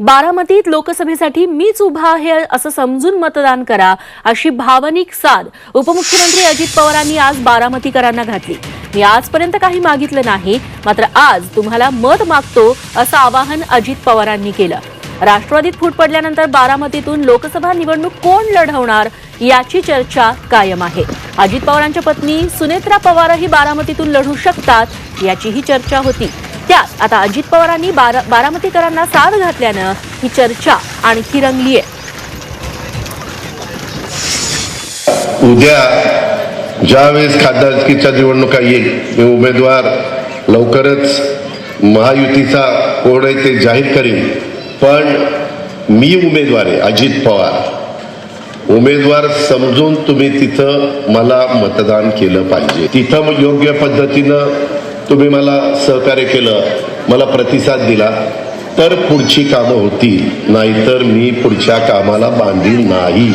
बारामतीत लोकसभेसाठी मीच उभा आहे असं समजून मतदान करा अशी भावनिक साद उपमुख्यमंत्री अजित पवारांनी आज बारामतीकरांना घातली. मी आजपर्यंत काही मागितलं नाही मात्र आज तुम्हाला मत मागतो असं आवाहन अजित पवारांनी केलं. राष्ट्रवादीत फूट पडल्यानंतर बारामतीतून लोकसभा निवडणूक कोण लढवणार याची चर्चा कायम आहे. अजित पवारांच्या पत्नी सुनेत्रा पवारही बारामतीतून लढू शकतात याचीही चर्चा होती. त्यात आता अजित पवारांनी बारा बारामतीकरांना साथ घातल्यानं ही चर्चा आणखी रंगली आहे उद्या ज्यावेळेस खासदारकीच्या निवडणुका येईल मी उमेदवार लवकरच महायुतीचा कोण आहे ते जाहीर करेल पण मी उमेदवार आहे अजित पवार. उमेदवार समजून तुम्ही तिथं मला मतदान केलं पाहिजे. तिथं मग योग्य पद्धतीनं तुम्ही मला सहकार्य केलं मला प्रतिसाद दिला तर पुढची कामं होतील. नाहीतर मी पुढच्या कामाला बांधील नाही.